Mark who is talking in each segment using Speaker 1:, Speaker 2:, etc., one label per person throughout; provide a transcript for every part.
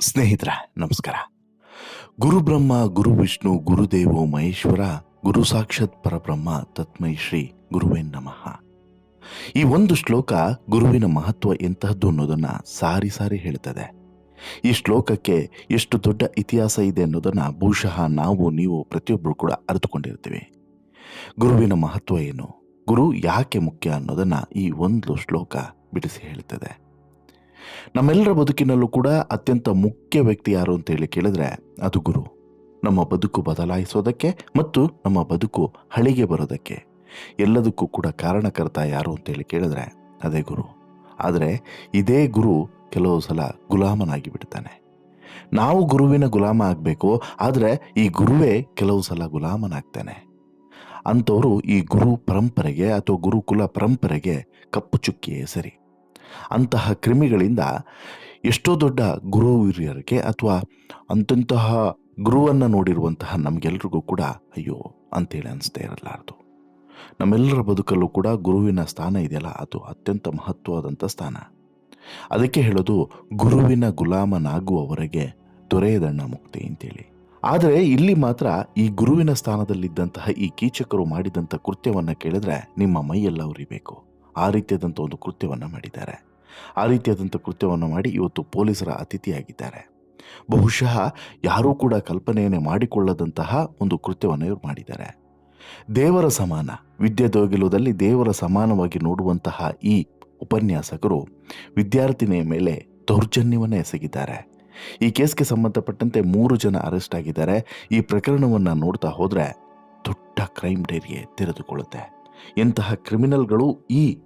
Speaker 1: ಸ್ನೇಹಿತರ, ನಮಸ್ಕಾರ. ಗುರು ಬ್ರಹ್ಮ, ಗುರು ವಿಷ್ಣು ಗುರುದೇವೋ ಮಹೇಶ್ವರ, ಗುರು ಸಾಕ್ಷಾತ್ ಪರಬ್ರಹ್ಮ, ತತ್ಮೈ ಶ್ರೀ ಗುರುವೇ ನಮಃ. ಈ ಒಂದು ಶ್ಲೋಕ ಗುರುವಿನ ಮಹತ್ವ ಎಂತಹದ್ದು ಅನ್ನೋದನ್ನ ಸಾರಿ ಸಾರಿ ಹೇಳ್ತದೆ. ಈ ಶ್ಲೋಕಕ್ಕೆ ಎಷ್ಟು ದೊಡ್ಡ ಇತಿಹಾಸ ಇದೆ ಅನ್ನೋದನ್ನ ಬಹುಶಃ ನಾವು, ನೀವು ಪ್ರತಿಯೊಬ್ಬರು ಕೂಡ ಅರಿತುಕೊಂಡಿರ್ತೀವಿ. ಗುರುವಿನ ಮಹತ್ವ ಏನು? ಗುರು ಯಾಕೆ ಮುಖ್ಯ ಅನ್ನೋದನ್ನ ಈ ಒಂದು ಶ್ಲೋಕ ಬಿಡಿಸಿ ಹೇಳ್ತದೆ. ನಮ್ಮೆಲ್ಲರ ಬದುಕಿನಲ್ಲೂ ಕೂಡ ಅತ್ಯಂತ ಮುಖ್ಯ ವ್ಯಕ್ತಿ ಯಾರು ಅಂತ ಹೇಳಿ ಕೇಳಿದ್ರೆ ಅದು ಗುರು. ನಮ್ಮ ಬದುಕು ಬದಲಾಯಿಸೋದಕ್ಕೆ ಮತ್ತು ನಮ್ಮ ಬದುಕು ಹಳಿಗೆ ಬರೋದಕ್ಕೆ ಎಲ್ಲದಕ್ಕೂ ಕೂಡ ಕಾರಣಕರ್ತ ಯಾರು ಅಂತೇಳಿ ಕೇಳಿದ್ರೆ ಅದೇ ಗುರು. ಆದರೆ ಇದೇ ಗುರು ಕೆಲವು ಸಲ ಗುಲಾಮನಾಗಿ ಬಿಡ್ತಾನೆ ನಾವು ಗುರುವಿನ ಗುಲಾಮ ಆಗಬೇಕು, ಆದರೆ ಈ ಗುರುವೇ ಕೆಲವು ಸಲ ಗುಲಾಮನಾಗ್ತಾನೆ. ಅಂಥವರು ಈ ಗುರು ಪರಂಪರೆಗೆ ಅಥವಾ ಗುರುಕುಲ ಪರಂಪರೆಗೆ ಕಪ್ಪು ಚುಕ್ಕಿಯೇ ಸರಿ. ಅಂತಹ ಕ್ರಿಮಿಗಳಿಂದ ಎಷ್ಟೋ ದೊಡ್ಡ ಗುರು ಹಿರಿಯರಿಗೆ ಅಥವಾ ಅಂತಂತಹ ಗುರುವನ್ನು ನೋಡಿರುವಂತಹ ನಮಗೆಲ್ರಿಗೂ ಕೂಡ ಅಯ್ಯೋ ಅಂತೇಳಿ ಅನಿಸ್ತಾ ಇರಲಾರದು. ನಮ್ಮೆಲ್ಲರ ಬದುಕಲ್ಲೂ ಕೂಡ ಗುರುವಿನ ಸ್ಥಾನ ಇದೆಯಲ್ಲ, ಅದು ಅತ್ಯಂತ ಮಹತ್ವವಾದಂಥ ಸ್ಥಾನ. ಅದಕ್ಕೆ ಹೇಳೋದು ಗುರುವಿನ ಗುಲಾಮನಾಗುವವರೆಗೆ ದೊರೆಯದಣ್ಣ ಮುಕ್ತಿ ಅಂತೇಳಿ. ಆದರೆ ಇಲ್ಲಿ ಮಾತ್ರ ಈ ಗುರುವಿನ ಸ್ಥಾನದಲ್ಲಿದ್ದಂತಹ ಈ ಕೀಚಕರು ಮಾಡಿದಂಥ ಕೃತ್ಯವನ್ನು ಕೇಳಿದ್ರೆ ನಿಮ್ಮ ಮೈಯೆಲ್ಲ ಉರಿಬೇಕು. ಆ ರೀತಿಯಾದಂಥ ಒಂದು ಕೃತ್ಯವನ್ನು ಮಾಡಿದ್ದಾರೆ. ಆ ರೀತಿಯಾದಂಥ ಕೃತ್ಯವನ್ನು ಮಾಡಿ ಇವತ್ತು ಪೊಲೀಸರ ಅತಿಥಿಯಾಗಿದ್ದಾರೆ. ಬಹುಶಃ ಯಾರೂ ಕೂಡ ಕಲ್ಪನೆಯನ್ನೇ ಮಾಡಿಕೊಳ್ಳದಂತಹ ಒಂದು ಕೃತ್ಯವನ್ನು ಇವರು ಮಾಡಿದ್ದಾರೆ. ದೇವರ ಸಮಾನ ವಿದ್ಯೆ ದೊಗಿಲುವುದಲ್ಲಿ ದೇವರ ಸಮಾನವಾಗಿ ನೋಡುವಂತಹ ಈ ಉಪನ್ಯಾಸಕರು ವಿದ್ಯಾರ್ಥಿನಿಯ ಮೇಲೆ ದೌರ್ಜನ್ಯವನ್ನು ಎಸಗಿದ್ದಾರೆ. ಈ ಕೇಸ್ಗೆ ಸಂಬಂಧಪಟ್ಟಂತೆ ಮೂರು ಜನ ಅರೆಸ್ಟ್ ಆಗಿದ್ದಾರೆ. ಈ ಪ್ರಕರಣವನ್ನು ನೋಡ್ತಾ ಹೋದರೆ ದೊಡ್ಡ ಕ್ರೈಮ್ ಡೈರಿಗೆ ತೆರೆದುಕೊಳ್ಳುತ್ತೆ. ಇಂತಹ ಕ್ರಿಮಿನಲ್ಗಳು ಈ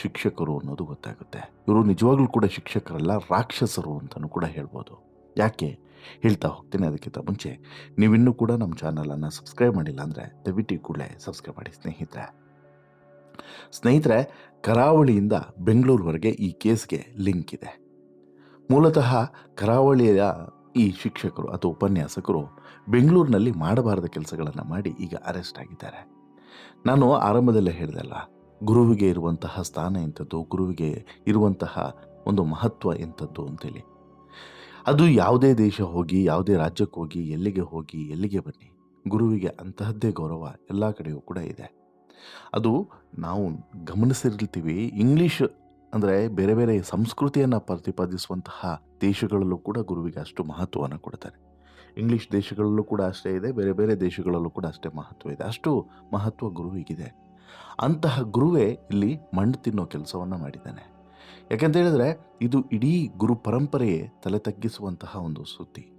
Speaker 1: ಶಿಕ್ಷಕರು ಅನ್ನೋದು ಗೊತ್ತಾಗುತ್ತೆ. ಇವರು ನಿಜವಾಗ್ಲೂ ಕೂಡ ಶಿಕ್ಷಕರಲ್ಲ, ರಾಕ್ಷಸರು ಅಂತಲೂ ಕೂಡ ಹೇಳ್ಬೋದು. ಯಾಕೆ? ಹೇಳ್ತಾ ಹೋಗ್ತೀನಿ ಅದಕ್ಕಿಂತ ಮುಂಚೆ. ನೀವಿನ್ನೂ ಕೂಡ ನಮ್ಮ ಚಾನಲನ್ನು ಸಬ್ಸ್ಕ್ರೈಬ್ ಮಾಡಿಲ್ಲ ಅಂದರೆ ದಯವಿಟ್ಟು ಕೂಡಲೇ ಸಬ್ಸ್ಕ್ರೈಬ್ ಮಾಡಿ ಸ್ನೇಹಿತರೆ. ಸ್ನೇಹಿತರೆ, ಕರಾವಳಿಯಿಂದ ಬೆಂಗಳೂರುವರೆಗೆ ಈ ಕೇಸ್ಗೆ ಲಿಂಕ್ ಇದೆ. ಮೂಲತಃ ಕರಾವಳಿಯ ಈ ಶಿಕ್ಷಕರು ಅಥವಾ ಉಪನ್ಯಾಸಕರು ಬೆಂಗಳೂರಿನಲ್ಲಿ ಮಾಡಬಾರದ ಕೆಲಸಗಳನ್ನು ಮಾಡಿ ಈಗ ಅರೆಸ್ಟ್ ಆಗಿದ್ದಾರೆ. ನಾನು ಆರಂಭದಲ್ಲೇ ಹೇಳಿದೆಲ್ಲ ಗುರುವಿಗೆ ಇರುವಂತಹ ಸ್ಥಾನ ಎಂಥದ್ದು, ಗುರುವಿಗೆ ಇರುವಂತಹ ಒಂದು ಮಹತ್ವ ಎಂಥದ್ದು ಅಂತೇಳಿ. ಅದು ಯಾವುದೇ ದೇಶ ಹೋಗಿ, ಯಾವುದೇ ರಾಜ್ಯಕ್ಕೆ ಹೋಗಿ, ಎಲ್ಲಿಗೆ ಹೋಗಿ, ಎಲ್ಲಿಗೆ ಬನ್ನಿ, ಗುರುವಿಗೆ ಅಂತಹದ್ದೇ ಗೌರವ ಎಲ್ಲ ಕಡೆಯೂ ಕೂಡ ಇದೆ. ಅದು ನಾವು ಗಮನಿಸಿರ್ತೀವಿ, ಇಂಗ್ಲೀಷ್ ಅಂದರೆ ಬೇರೆ ಬೇರೆ ಸಂಸ್ಕೃತಿಯನ್ನು ಪ್ರತಿಪಾದಿಸುವಂತಹ ದೇಶಗಳಲ್ಲೂ ಕೂಡ ಗುರುವಿಗೆ ಅಷ್ಟು ಮಹತ್ವವನ್ನು ಕೊಡ್ತಾರೆ. ಇಂಗ್ಲೀಷ್ ದೇಶಗಳಲ್ಲೂ ಕೂಡ ಅಷ್ಟೇ ಇದೆ, ಬೇರೆ ಬೇರೆ ದೇಶಗಳಲ್ಲೂ ಕೂಡ ಅಷ್ಟೇ ಮಹತ್ವ ಇದೆ. ಅಷ್ಟು ಮಹತ್ವ ಗುರುವಿಗಿದೆ. ಅಂತಹ ಗುರುವೇ ಇಲ್ಲಿ ಮಣ್ಣು ತಿನ್ನೋ ಕೆಲಸವನ್ನು ಮಾಡಿದ್ದಾನೆ. ಯಾಕೆಂತ ಹೇಳಿದ್ರೆ ಇದು ಇಡೀ ಗುರು ಪರಂಪರೆಯೇ ತಲೆ ತಗ್ಗಿಸುವಂತಹ ಒಂದು ಸುದ್ದಿ.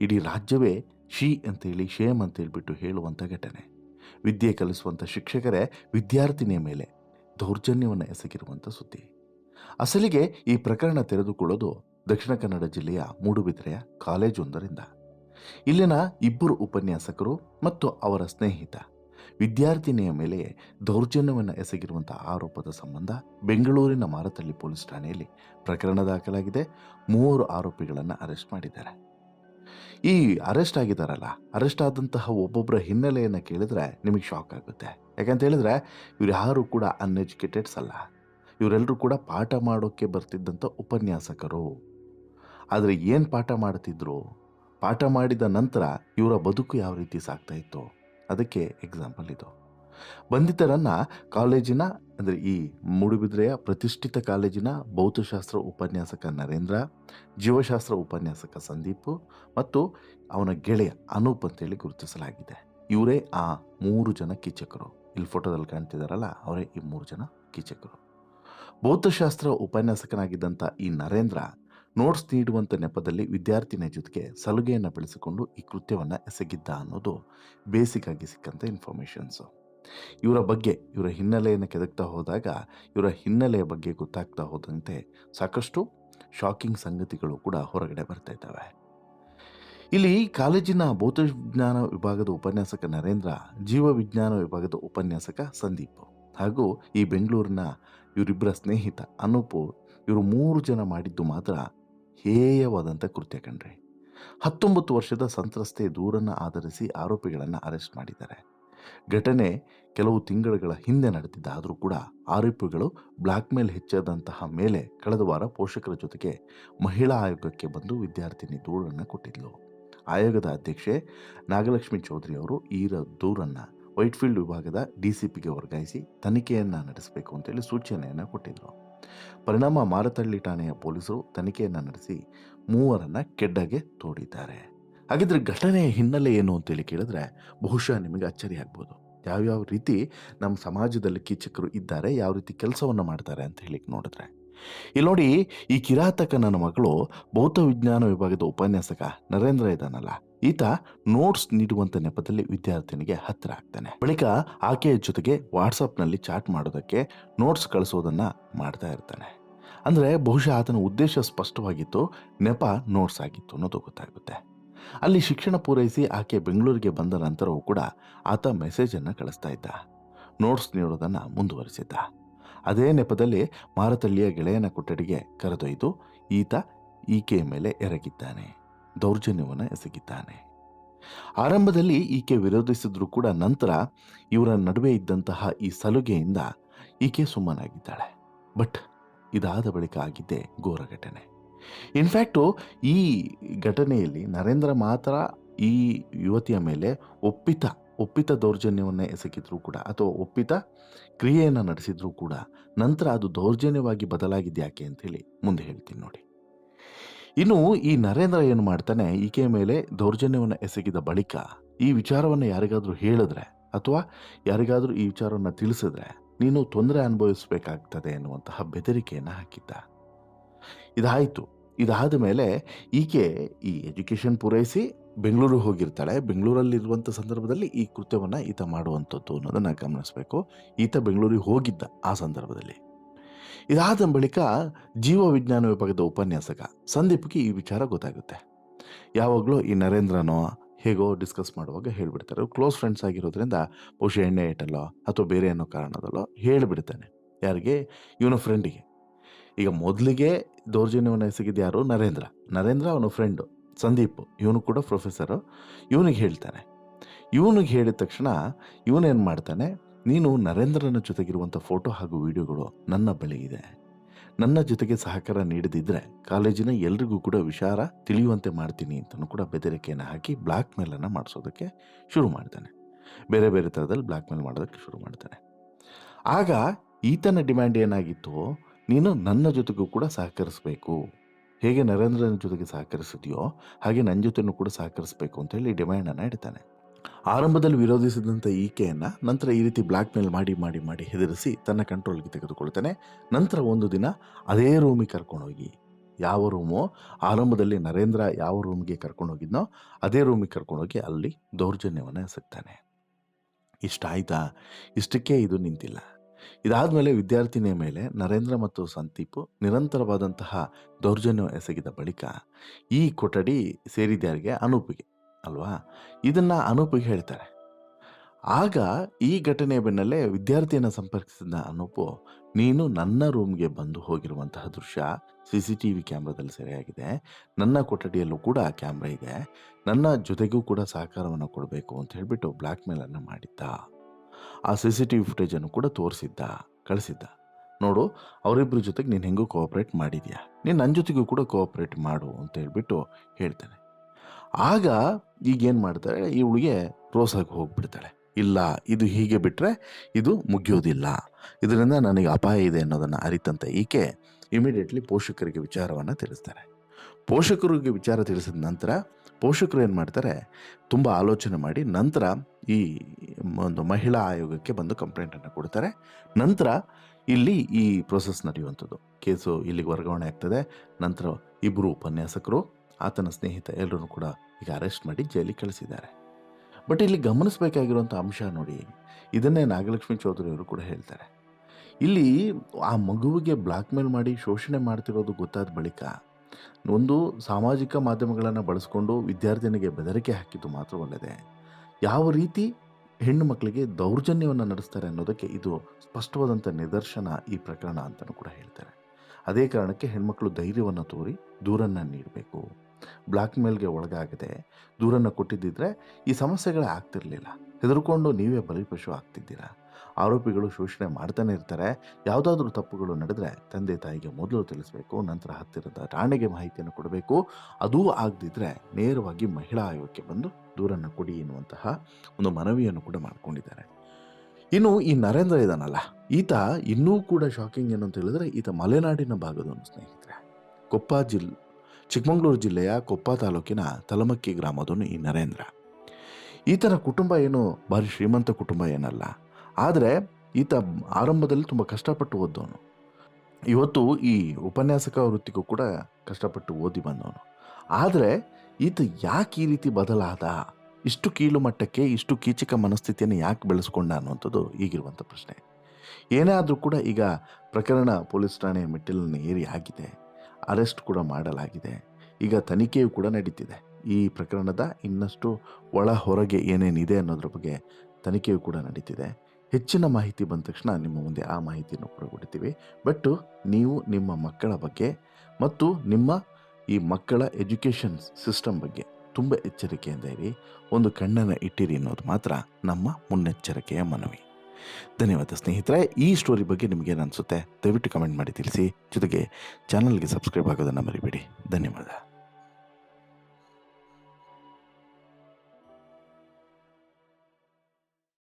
Speaker 1: ಇಡೀ ರಾಜ್ಯವೇ ಶಿ ಅಂತೇಳಿ ಶೇಮ್ ಅಂತ ಹೇಳಿಬಿಟ್ಟು ಹೇಳುವಂಥ ಘಟನೆ. ವಿದ್ಯೆ ಕಲಿಸುವಂಥ ಶಿಕ್ಷಕರೇ ವಿದ್ಯಾರ್ಥಿನಿಯ ಮೇಲೆ ದೌರ್ಜನ್ಯವನ್ನು ಎಸಗಿರುವಂಥ ಸುದ್ದಿ. ಅಸಲಿಗೆ ಈ ಪ್ರಕರಣ ತೆರೆದುಕೊಳ್ಳೋದು ದಕ್ಷಿಣ ಕನ್ನಡ ಜಿಲ್ಲೆಯ ಮೂಡುಬಿದ್ರೆಯ ಕಾಲೇಜೊಂದರಿಂದ ಇಲ್ಲಿನ ಇಬ್ಬರು ಉಪನ್ಯಾಸಕರು ಮತ್ತು ಅವರ ಸ್ನೇಹಿತ. ವಿದ್ಯಾರ್ಥಿನಿಯ ಮೇಲೆ ದೌರ್ಜನ್ಯವನ್ನು ಎಸಗಿರುವಂಥ ಆರೋಪದ ಸಂಬಂಧ ಬೆಂಗಳೂರಿನ ಮಾರತಳ್ಳಿ ಪೊಲೀಸ್ ಠಾಣೆಯಲ್ಲಿ ಪ್ರಕರಣ ದಾಖಲಾಗಿದೆ. ಮೂವರು ಆರೋಪಿಗಳನ್ನು ಅರೆಸ್ಟ್ ಮಾಡಿದ್ದಾರೆ. ಈ ಅರೆಸ್ಟ್ ಆಗಿದ್ದಾರಲ್ಲ, ಅರೆಸ್ಟ್ ಆದಂತಹ ಒಬ್ಬೊಬ್ಬರ ಹಿನ್ನೆಲೆಯನ್ನು ಕೇಳಿದ್ರೆ ನಿಮಗೆ ಶಾಕ್ ಆಗುತ್ತೆ. ಯಾಕಂತ ಹೇಳಿದ್ರೆ ಇವ್ರು ಯಾರು ಕೂಡ ಅನ್ಎಜುಕೇಟೆಡ್ಸ್ ಅಲ್ಲ. ಇವರೆಲ್ಲರೂ ಕೂಡ ಪಾಠ ಮಾಡೋಕ್ಕೆ ಬರ್ತಿದ್ದಂಥ ಉಪನ್ಯಾಸಕರು. ಆದರೆ ಏನು ಪಾಠ ಮಾಡ್ತಿದ್ರು? ಪಾಠ ಮಾಡಿದ ನಂತರ ಇವರ ಬದುಕು ಯಾವ ರೀತಿ ಸಾಗ್ತಾ ಇತ್ತು? ಅದಕ್ಕೆ ಎಕ್ಸಾಂಪಲ್ ಇದು. ಬಂಧಿತರನ್ನು ಕಾಲೇಜಿನ, ಅಂದರೆ ಈ ಮೂಡುಬಿದ್ರೆಯ ಪ್ರತಿಷ್ಠಿತ ಕಾಲೇಜಿನ ಭೌತಶಾಸ್ತ್ರ ಉಪನ್ಯಾಸಕ ನರೇಂದ್ರ, ಜೀವಶಾಸ್ತ್ರ ಉಪನ್ಯಾಸಕ ಸಂದೀಪ್ ಮತ್ತು ಅವನ ಗೆಳೆಯ ಅನೂಪ್ ಅಂತೇಳಿ ಗುರುತಿಸಲಾಗಿದೆ. ಇವರೇ ಆ ಮೂರು ಜನ ಕೀಚಕರು. ಇಲ್ಲಿ ಫೋಟೋದಲ್ಲಿ ಕಾಣ್ತಿದ್ದಾರಲ್ಲ ಅವರೇ ಈ ಮೂರು ಜನ ಕೀಚಕರು. ಭೌತಶಾಸ್ತ್ರ ಉಪನ್ಯಾಸಕನಾಗಿದ್ದಂಥ ಈ ನರೇಂದ್ರ ನೋಟ್ಸ್ ನೀಡುವಂಥ ನೆಪದಲ್ಲಿ ವಿದ್ಯಾರ್ಥಿನಿಯ ಜೊತೆಗೆ ಸಲುಗೆಯನ್ನು ಬೆಳೆಸಿಕೊಂಡು ಈ ಕೃತ್ಯವನ್ನು ಎಸಗಿದ್ದ ಅನ್ನೋದು ಬೇಸಿಕ್ ಆಗಿ ಸಿಕ್ಕಂಥ ಇನ್ಫಾರ್ಮೇಷನ್ಸು ಇವರ ಬಗ್ಗೆ, ಇವರ ಹಿನ್ನೆಲೆಯನ್ನು ಕೆದಕ್ತಾ ಹೋದಾಗ, ಇವರ ಹಿನ್ನೆಲೆಯ ಬಗ್ಗೆ ಗೊತ್ತಾಗ್ತಾ ಹೋದಂತೆ ಸಾಕಷ್ಟು ಶಾಕಿಂಗ್ ಸಂಗತಿಗಳು ಕೂಡ ಹೊರಗಡೆ ಬರ್ತಾ ಇದ್ದಾವೆ. ಇಲ್ಲಿ ಕಾಲೇಜಿನ ಭೌತವಿಜ್ಞಾನ ವಿಭಾಗದ ಉಪನ್ಯಾಸಕ ನರೇಂದ್ರ, ಜೀವವಿಜ್ಞಾನ ವಿಭಾಗದ ಉಪನ್ಯಾಸಕ ಸಂದೀಪ್ ಹಾಗೂ ಈ ಬೆಂಗಳೂರಿನ ಇವರಿಬ್ಬರ ಸ್ನೇಹಿತ ಅನೂಪು, ಇವರು ಮೂರು ಜನ ಮಾಡಿದ್ದು ಮಾತ್ರ ಹೇಯವಾದಂಥ ಕೃತ್ಯ ಕಣ್ರಿ. ಹತ್ತೊಂಬತ್ತು ವರ್ಷದ ಸಂತ್ರಸ್ತೆ ದೂರನ್ನು ಆಧರಿಸಿ ಆರೋಪಿಗಳನ್ನು ಅರೆಸ್ಟ್ ಮಾಡಿದ್ದಾರೆ. ಘಟನೆ ಕೆಲವು ತಿಂಗಳುಗಳ ಹಿಂದೆ ನಡೆದಿದ್ದ, ಆದರೂ ಕೂಡ ಆರೋಪಿಗಳು ಬ್ಲ್ಯಾಕ್ ಮೇಲ್ ಹೆಚ್ಚಾದಂತಹ ಮೇಲೆ ಕಳೆದ ವಾರ ಪೋಷಕರ ಜೊತೆಗೆ ಮಹಿಳಾ ಆಯೋಗಕ್ಕೆ ಬಂದು ವಿದ್ಯಾರ್ಥಿನಿ ದೂರನ್ನು ಕೊಟ್ಟಿದ್ಲು. ಆಯೋಗದ ಅಧ್ಯಕ್ಷೆ ನಾಗಲಕ್ಷ್ಮಿ ಚೌಧರಿ ಅವರು ಈ ದೂರನ್ನು ವೈಟ್ಫೀಲ್ಡ್ ವಿಭಾಗದ ಡಿ ಸಿ ಪಿಗೆ ವರ್ಗಾಯಿಸಿ ತನಿಖೆಯನ್ನು ನಡೆಸಬೇಕು ಅಂತೇಳಿ ಸೂಚನೆಯನ್ನು ಕೊಟ್ಟಿದ್ದರು ಪರಿಣಾಮ ಮಾರತಳ್ಳಿ ಠಾಣೆಯ ಪೊಲೀಸರು ತನಿಖೆಯನ್ನು ನಡೆಸಿ ಮೂವರನ್ನು ಕೆಡ್ಡಗೆ ತೋಡಿದ್ದಾರೆ. ಹಾಗಿದ್ರೆ ಘಟನೆಯ ಹಿನ್ನೆಲೆ ಏನು ಅಂತೇಳಿ ಕೇಳಿದ್ರೆ ಬಹುಶಃ ನಿಮಗೆ ಅಚ್ಚರಿ ಆಗ್ಬೋದು. ಯಾವ್ಯಾವ ರೀತಿ ನಮ್ಮ ಸಮಾಜದಲ್ಲಿ ಕೀಚಕರು ಇದ್ದಾರೆ, ಯಾವ ರೀತಿ ಕೆಲಸವನ್ನು ಮಾಡ್ತಾರೆ ಅಂತ ಹೇಳಿ ನೋಡಿದ್ರೆ. ಇಲ್ಲಿ ನೋಡಿ, ಈ ಕಿರಾತಕ ನನ್ನ ಮಗಳು ಭೌತ ವಿಜ್ಞಾನ ವಿಭಾಗದ ಉಪನ್ಯಾಸಕ ನರೇಂದ್ರ ಇದ್ದಾನಲ್ಲ. ಈತ ನೋಟ್ಸ್ ನೀಡುವಂತ ನೆಪದಲ್ಲಿ ವಿದ್ಯಾರ್ಥಿನಿಗೆ ಹತ್ತಿರ ಆಗ್ತಾನೆ. ಬಳಿಕ ಆಕೆಯ ಜೊತೆಗೆ ವಾಟ್ಸಪ್ನಲ್ಲಿ ಚಾಟ್ ಮಾಡೋದಕ್ಕೆ ನೋಟ್ಸ್ ಕಳಿಸೋದನ್ನ ಮಾಡ್ತಾ ಇರ್ತಾನೆ. ಅಂದ್ರೆ ಬಹುಶಃ ಆತನ ಉದ್ದೇಶ ಸ್ಪಷ್ಟವಾಗಿತ್ತು, ನೆಪ ನೋಟ್ಸ್ ಆಗಿತ್ತು ಅನ್ನೋದು ಗೊತ್ತಾಗುತ್ತೆ. ಅಲ್ಲಿ ಶಿಕ್ಷಣ ಪೂರೈಸಿ ಆಕೆ ಬೆಂಗಳೂರಿಗೆ ಬಂದ ನಂತರವೂ ಕೂಡ ಆತ ಮೆಸೇಜನ್ನು ಕಳಿಸ್ತಾ ಇದ್ದ. ನೋಟ್ಸ್ ನೀಡೋದನ್ನು ಮುಂದುವರಿಸಿದ್ದ. ಅದೇ ನೆಪದಲ್ಲಿ ಮಾರತಳ್ಳಿಯ ಗೆಳೆಯನ ಕೊಠಡಿಗೆ ಕರೆದೊಯ್ದು ಈತ ಈಕೆಯ ಮೇಲೆ ಎರಗಿದ್ದಾನೆ, ದೌರ್ಜನ್ಯವನ್ನು ಎಸಗಿದ್ದಾನೆ. ಆರಂಭದಲ್ಲಿ ಈಕೆ ವಿರೋಧಿಸಿದ್ರೂ ಕೂಡ ನಂತರ ಇವರ ನಡುವೆ ಇದ್ದಂತಹ ಈ ಸಲುಗೆಯಿಂದ ಈಕೆ ಸುಮ್ಮನಾಗಿದ್ದಾಳೆ. ಬಟ್ ಇದಾದ ಬಳಿಕ ಆಗಿದ್ದೇ ಘೋರ ಘಟನೆ. ಇನ್ಫ್ಯಾಕ್ಟು ಈ ಘಟನೆಯಲ್ಲಿ ನರೇಂದ್ರ ಮಾತ್ರ ಈ ಯುವತಿಯ ಮೇಲೆ ಒಪ್ಪಿತ ಒಪ್ಪಿತ ದೌರ್ಜನ್ಯವನ್ನು ಎಸಗಿದ್ರೂ ಕೂಡ ಅಥವಾ ಒಪ್ಪಿತ ಕ್ರಿಯೆಯನ್ನು ನಡೆಸಿದ್ರೂ ಕೂಡ ನಂತರ ಅದು ದೌರ್ಜನ್ಯವಾಗಿ ಬದಲಾಗಿದೆ ಯಾಕೆ ಅಂತೇಳಿ ಮುಂದೆ ಹೇಳ್ತೀನಿ ನೋಡಿ. ಇನ್ನು ಈ ನರೇಂದ್ರ ಏನು ಮಾಡ್ತಾನೆ, ಈಕೆಯ ಮೇಲೆ ದೌರ್ಜನ್ಯವನ್ನು ಎಸಗಿದ ಬಳಿಕ ಈ ವಿಚಾರವನ್ನು ಯಾರಿಗಾದರೂ ಹೇಳಿದ್ರೆ ಅಥವಾ ಯಾರಿಗಾದರೂ ಈ ವಿಚಾರವನ್ನು ತಿಳಿಸಿದ್ರೆ ನೀನು ತೊಂದರೆ ಅನುಭವಿಸಬೇಕಾಗ್ತದೆ ಎನ್ನುವಂತಹ ಬೆದರಿಕೆಯನ್ನು ಹಾಕಿದ್ದ. ಇದಾಯಿತು. ಇದಾದ ಮೇಲೆ ಈಕೆ ಈ ಎಜುಕೇಷನ್ ಪೂರೈಸಿ ಬೆಂಗಳೂರು ಹೋಗಿರ್ತಾಳೆ, ಬೆಂಗಳೂರಲ್ಲಿರುವಂಥ ಸಂದರ್ಭದಲ್ಲಿ ಈ ಕೃತ್ಯವನ್ನು ಈತ ಮಾಡುವಂಥದ್ದು ಅನ್ನೋದನ್ನು ಗಮನಿಸಬೇಕು. ಈತ ಬೆಂಗಳೂರಿಗೆ ಹೋಗಿದ್ದ ಆ ಸಂದರ್ಭದಲ್ಲಿ. ಇದಾದ ಬಳಿಕ ಜೀವ ವಿಜ್ಞಾನ ವಿಭಾಗದ ಉಪನ್ಯಾಸಕ ಸಂದೀಪ್ಗೆ ಈ ವಿಚಾರ ಗೊತ್ತಾಗುತ್ತೆ. ಯಾವಾಗಲೂ ಈ ನರೇಂದ್ರನೋ ಹೇಗೋ ಡಿಸ್ಕಸ್ ಮಾಡುವಾಗ ಹೇಳಿಬಿಡ್ತಾರೆ. ಕ್ಲೋಸ್ ಫ್ರೆಂಡ್ಸ್ ಆಗಿರೋದ್ರಿಂದ ಬಹುಶಃ ಎಣ್ಣೆ ಇಟ್ಟಲ್ಲೋ ಅಥವಾ ಬೇರೆ ಏನೋ ಕಾರಣದಲ್ಲೋ ಹೇಳಿಬಿಡ್ತಾನೆ. ಯಾರಿಗೆ? ಇವನ ಫ್ರೆಂಡಿಗೆ ಈಗ ಮೊದಲಿಗೆ ದೌರ್ಜನ್ಯವನ್ನು ಎಸಗಿದ ಯಾರು? ನರೇಂದ್ರ. ನರೇಂದ್ರ ಅವನ ಫ್ರೆಂಡು ಸಂದೀಪ್, ಇವನು ಕೂಡ ಪ್ರೊಫೆಸರು. ಇವನಿಗೆ ಹೇಳ್ತಾನೆ. ಇವನಿಗೆ ಹೇಳಿದ ತಕ್ಷಣ ಇವನೇನು ಮಾಡ್ತಾನೆ, ನೀನು ನರೇಂದ್ರನ ಜೊತೆಗಿರುವಂಥ ಫೋಟೋ ಹಾಗೂ ವಿಡಿಯೋಗಳು ನನ್ನ ಬಳಿ ಇದೆ. ನನ್ನ ಜೊತೆಗೆ ಸಹಕಾರ ನೀಡದಿದ್ದರೆ ಕಾಲೇಜಿನ ಎಲ್ರಿಗೂ ಕೂಡ ವಿಚಾರ ತಿಳಿಯುವಂತೆ ಮಾಡ್ತೀನಿ ಅಂತಲೂ ಕೂಡ ಬೆದರಿಕೆಯನ್ನು ಹಾಕಿ ಬ್ಲ್ಯಾಕ್ ಮೇಲನ್ನು ಮಾಡಿಸೋದಕ್ಕೆ ಶುರು ಮಾಡ್ತಾನೆ. ಬೇರೆ ಬೇರೆ ಥರದಲ್ಲಿ ಬ್ಲ್ಯಾಕ್ ಮೇಲ್ ಮಾಡೋದಕ್ಕೆ ಶುರು ಮಾಡ್ತಾನೆ. ಆಗ ಈತನ ಡಿಮ್ಯಾಂಡ್ ಏನಾಗಿತ್ತು? ನೀನು ನನ್ನ ಜೊತೆಗೂ ಕೂಡ ಸಹಕರಿಸಬೇಕು. ಹೇಗೆ ನರೇಂದ್ರನ ಜೊತೆಗೆ ಸಹಕರಿಸಿದೆಯೋ ಹಾಗೆ ನನ್ನ ಜೊತೆನೂ ಕೂಡ ಸಹಕರಿಸಬೇಕು ಅಂತ ಹೇಳಿ ಡಿಮ್ಯಾಂಡನ್ನು ಇಡ್ತಾನೆ. ಆರಂಭದಲ್ಲಿ ವಿರೋಧಿಸಿದಂಥ ಈಕೆಯನ್ನು ನಂತರ ಈ ರೀತಿ ಬ್ಲ್ಯಾಕ್ ಮೇಲ್ ಮಾಡಿ ಮಾಡಿ ಮಾಡಿ ಹೆದರಿಸಿ ತನ್ನ ಕಂಟ್ರೋಲ್ಗೆ ತೆಗೆದುಕೊಳ್ತಾನೆ. ನಂತರ ಒಂದು ದಿನ ಅದೇ ರೂಮಿಗೆ ಕರ್ಕೊಂಡೋಗಿ ಯಾವ ರೂಮು ಆರಂಭದಲ್ಲಿ ನರೇಂದ್ರ ಯಾವ ರೂಮ್ಗೆ ಕರ್ಕೊಂಡೋಗಿದ್ನೋ ಅದೇ ರೂಮಿಗೆ ಕರ್ಕೊಂಡೋಗಿ ಅಲ್ಲಿ ದೌರ್ಜನ್ಯವನ್ನು ಎಸಗ್ತಾನೆ. ಇಷ್ಟ ಆಯ್ತಾ ಇಷ್ಟಕ್ಕೆ ಇದು ನಿಂತಿಲ್ಲ. ಇದಾದಮೇಲೆ ವಿದ್ಯಾರ್ಥಿನಿಯ ಮೇಲೆ ನರೇಂದ್ರ ಮತ್ತು ಸಂದೀಪ್ ನಿರಂತರವಾದಂತಹ ದೌರ್ಜನ್ಯ ಎಸಗಿದ ಬಳಿಕ ಈ ಕೊಠಡಿ ಸೇರಿದ್ಯಾರಿಗೆ ಅನೂಪಿಗೆ, ಅಲ್ವಾ? ಇದನ್ನ ಅನೂಪಿಗೆ ಹೇಳ್ತಾರೆ. ಆಗ ಈ ಘಟನೆಯ ಬೆನ್ನಲ್ಲೇ ವಿದ್ಯಾರ್ಥಿಯನ್ನು ಸಂಪರ್ಕಿಸಿದ ಅನೂಪು, ನೀನು ನನ್ನ ರೂಮ್ಗೆ ಬಂದು ಹೋಗಿರುವಂತಹ ದೃಶ್ಯ ಸಿ ಸಿ ಟಿ ವಿ ಕ್ಯಾಮ್ರಾದಲ್ಲಿ ಸೆರೆಯಾಗಿದೆ. ನನ್ನ ಕೊಠಡಿಯಲ್ಲೂ ಕೂಡ ಕ್ಯಾಮ್ರಾ ಇದೆ. ನನ್ನ ಜೊತೆಗೂ ಕೂಡ ಸಹಕಾರವನ್ನು ಕೊಡಬೇಕು ಅಂತ ಹೇಳಿಬಿಟ್ಟು ಬ್ಲ್ಯಾಕ್ ಮೇಲನ್ನು ಮಾಡಿದ್ದ. ಆ ಸಿ ಸಿ ಟಿ ವಿ ಫುಟೇಜನ್ನು ಕೂಡ ತೋರಿಸಿದ್ದ, ಕಳಿಸಿದ್ದ. ನೋಡು ಅವರಿಬ್ಬರ ಜೊತೆಗೆ ನೀನು ಹೆಂಗೂ ಕೋಆಪ್ರೇಟ್ ಮಾಡಿದ್ಯಾ? ನೀನು ನನ್ನ ಜೊತೆಗೂ ಕೂಡ ಕೋಆಪ್ರೇಟ್ ಮಾಡು ಅಂತ ಹೇಳ್ಬಿಟ್ಟು ಹೇಳ್ತಾನೆ. ಆಗ ಈಗೇನು ಮಾಡ್ತಾರೆ ಇವಳಿಗೆ ರೋಸಾಗಿ ಹೋಗ್ಬಿಡ್ತಾಳೆ. ಇಲ್ಲ, ಇದು ಹೀಗೆ ಬಿಟ್ಟರೆ ಇದು ಮುಗಿಯೋದಿಲ್ಲ. ಇದರಿಂದ ನನಗೆ ಅಪಾಯ ಇದೆ ಅನ್ನೋದನ್ನು ಅರಿತಂತ ಈಕೆ ಇಮಿಡಿಯೇಟ್ಲಿ ಪೋಷಕರಿಗೆ ವಿಚಾರವನ್ನು ತಿಳಿಸ್ತಾರೆ. ಪೋಷಕರಿಗೆ ವಿಚಾರ ತಿಳಿಸಿದ ನಂತರ ಪೋಷಕರು ಏನು ಮಾಡ್ತಾರೆ? ತುಂಬ ಆಲೋಚನೆ ಮಾಡಿ ನಂತರ ಈ ಒಂದು ಮಹಿಳಾ ಆಯೋಗಕ್ಕೆ ಬಂದು ಕಂಪ್ಲೇಂಟನ್ನು ಕೊಡ್ತಾರೆ. ನಂತರ ಇಲ್ಲಿ ಈ ಪ್ರೊಸೆಸ್ ನಡೆಯುವಂಥದ್ದು. ಕೇಸು ಇಲ್ಲಿಗೆ ವರ್ಗಾವಣೆ ಆಗ್ತದೆ. ನಂತರ ಇಬ್ಬರು ಉಪನ್ಯಾಸಕರು, ಆತನ ಸ್ನೇಹಿತ ಎಲ್ಲರೂ ಕೂಡ ಈಗ ಅರೆಸ್ಟ್ ಮಾಡಿ ಜೈಲಿಗೆ ಕಳಿಸಿದ್ದಾರೆ. ಬಟ್ ಇಲ್ಲಿ ಗಮನಿಸಬೇಕಾಗಿರುವಂಥ ಅಂಶ ನೋಡಿ, ಇದನ್ನೇ ನಾಗಲಕ್ಷ್ಮಿ ಚೌಧರಿ ಅವರು ಕೂಡ ಹೇಳ್ತಾರೆ. ಇಲ್ಲಿ ಆ ಮಗುವಿಗೆ ಬ್ಲಾಕ್ ಮಾಡಿ ಶೋಷಣೆ ಮಾಡ್ತಿರೋದು ಗೊತ್ತಾದ ಬಳಿಕ ಒಂದು ಸಾಮಾಜಿಕ ಮಾಧ್ಯಮಗಳನ್ನು ಬಳಸ್ಕೊಂಡು ವಿದ್ಯಾರ್ಥಿನಿಗೆ ಬೆದರಿಕೆ ಹಾಕಿದ್ದು ಮಾತ್ರವಲ್ಲದೆ ಯಾವ ರೀತಿ ಹೆಣ್ಣು ಮಕ್ಕಳಿಗೆ ದೌರ್ಜನ್ಯವನ್ನು ನಡೆಸ್ತಾರೆ ಅನ್ನೋದಕ್ಕೆ ಇದು ಸ್ಪಷ್ಟವಾದಂಥ ನಿದರ್ಶನ ಈ ಪ್ರಕರಣ ಅಂತಲೂ ಕೂಡ ಹೇಳ್ತಾರೆ. ಅದೇ ಕಾರಣಕ್ಕೆ ಹೆಣ್ಮಕ್ಳು ಧೈರ್ಯವನ್ನು ತೋರಿ ದೂರನ್ನು ನೀಡಬೇಕು. ಬ್ಲ್ಯಾಕ್ ಮೇಲ್ಗೆ ಒಳಗಾಗದೆ ದೂರನ್ನು ಕೊಟ್ಟಿದ್ದಿದ್ರೆ ಈ ಸಮಸ್ಯೆಗಳೇ ಆಗ್ತಿರಲಿಲ್ಲ. ಹೆದರ್ಕೊಂಡು ನೀವೇ ಬಲಿಪಶು ಆಗ್ತಿದ್ದೀರಾ? ಆರೋಪಿಗಳು ಶೋಷಣೆ ಮಾಡ್ತಾನೆ ಇರ್ತಾರೆ. ಯಾವುದಾದ್ರೂ ತಪ್ಪುಗಳು ನಡೆದರೆ ತಂದೆ ತಾಯಿಗೆ ಮೊದಲು ತಿಳಿಸಬೇಕು, ನಂತರ ಹತ್ತಿರದ ಠಾಣೆಗೆ ಮಾಹಿತಿಯನ್ನು ಕೊಡಬೇಕು. ಅದೂ ಆಗದಿದ್ದರೆ ನೇರವಾಗಿ ಮಹಿಳಾ ಆಯೋಗಕ್ಕೆ ಬಂದು ದೂರನ್ನು ಕೊಡಿ ಎನ್ನುವಂತಹ ಒಂದು ಮನವಿಯನ್ನು ಕೂಡ ಮಾಡಿಕೊಂಡಿದ್ದಾರೆ. ಇನ್ನು ಈ ನರೇಂದ್ರ ಇದಾನಲ್ಲ, ಈತ ಇನ್ನೂ ಕೂಡ ಶಾಕಿಂಗ್ ಏನು ಅಂತ ಹೇಳಿದ್ರೆ ಈತ ಮಲೆನಾಡಿನ ಭಾಗದವನು ಸ್ನೇಹಿತರೆ. ಕೊಪ್ಪ ಜಿಲ್, ಚಿಕ್ಕಮಗಳೂರು ಜಿಲ್ಲೆಯ ಕೊಪ್ಪ ತಾಲೂಕಿನ ತಲಮಕ್ಕಿ ಗ್ರಾಮದವನು ಈ ನರೇಂದ್ರ. ಈತನ ಕುಟುಂಬ ಏನು, ಭಾರಿ ಶ್ರೀಮಂತ ಕುಟುಂಬ ಏನಲ್ಲ ಆದರೆ ಈತ ಆರಂಭದಲ್ಲಿ ತುಂಬ ಕಷ್ಟಪಟ್ಟು ಓದ್ದವನು. ಇವತ್ತು ಈ ಉಪನ್ಯಾಸಕ ವೃತ್ತಿಗೂ ಕೂಡ ಕಷ್ಟಪಟ್ಟು ಓದಿ ಬಂದವನು. ಆದರೆ ಈತ ಯಾಕೆ ಈ ರೀತಿ ಬದಲಾದ? ಇಷ್ಟು ಕೀಳು ಮಟ್ಟಕ್ಕೆ, ಇಷ್ಟು ಕೀಚಕ ಮನಸ್ಥಿತಿಯನ್ನು ಯಾಕೆ ಬೆಳೆಸ್ಕೊಂಡ ಅನ್ನುವಂಥದ್ದು ಈಗಿರುವಂಥ ಪ್ರಶ್ನೆ. ಏನೇ ಆದರೂ ಕೂಡ ಈಗ ಪ್ರಕರಣ ಪೊಲೀಸ್ ಠಾಣೆಯ ಮೆಟ್ಟಿಲನ್ನು ಏರಿ ಆಗಿದೆ. ಅರೆಸ್ಟ್ ಕೂಡ ಮಾಡಲಾಗಿದೆ. ಈಗ ತನಿಖೆಯೂ ಕೂಡ ನಡೀತಿದೆ. ಈ ಪ್ರಕರಣದ ಇನ್ನಷ್ಟು ಒಳ ಹೊರಗೆ ಏನೇನಿದೆ ಅನ್ನೋದ್ರ ಬಗ್ಗೆ ತನಿಖೆಯೂ ಕೂಡ ನಡೀತಿದೆ. ಹೆಚ್ಚಿನ ಮಾಹಿತಿ ಬಂದ ತಕ್ಷಣ ನಿಮ್ಮ ಮುಂದೆ ಆ ಮಾಹಿತಿಯನ್ನು ಕೂಡ ಕೊಡ್ತೀವಿ ಬಟ್ ನೀವು ನಿಮ್ಮ ಮಕ್ಕಳ ಬಗ್ಗೆ ಮತ್ತು ನಿಮ್ಮ ಈ ಮಕ್ಕಳ ಎಜುಕೇಷನ್ ಸಿಸ್ಟಮ್ ಬಗ್ಗೆ ತುಂಬ ಎಚ್ಚರಿಕೆಯಿಂದ ಇರಿ. ಒಂದು ಕಣ್ಣನ್ನು ಇಟ್ಟಿರಿ ಅನ್ನೋದು ಮಾತ್ರ ನಮ್ಮ ಮುನ್ನೆಚ್ಚರಿಕೆಯ ಮನವಿ. ಧನ್ಯವಾದ ಸ್ನೇಹಿತರೆ, ಈ ಸ್ಟೋರಿ ಬಗ್ಗೆ ನಿಮಗೇನು ಅನಿಸುತ್ತೆ ದಯವಿಟ್ಟು ಕಮೆಂಟ್ ಮಾಡಿ ತಿಳಿಸಿ. ಜೊತೆಗೆ ಚಾನಲ್ಗೆ ಸಬ್ಸ್ಕ್ರೈಬ್ ಆಗೋದನ್ನು ಮರಿಬೇಡಿ. ಧನ್ಯವಾದ.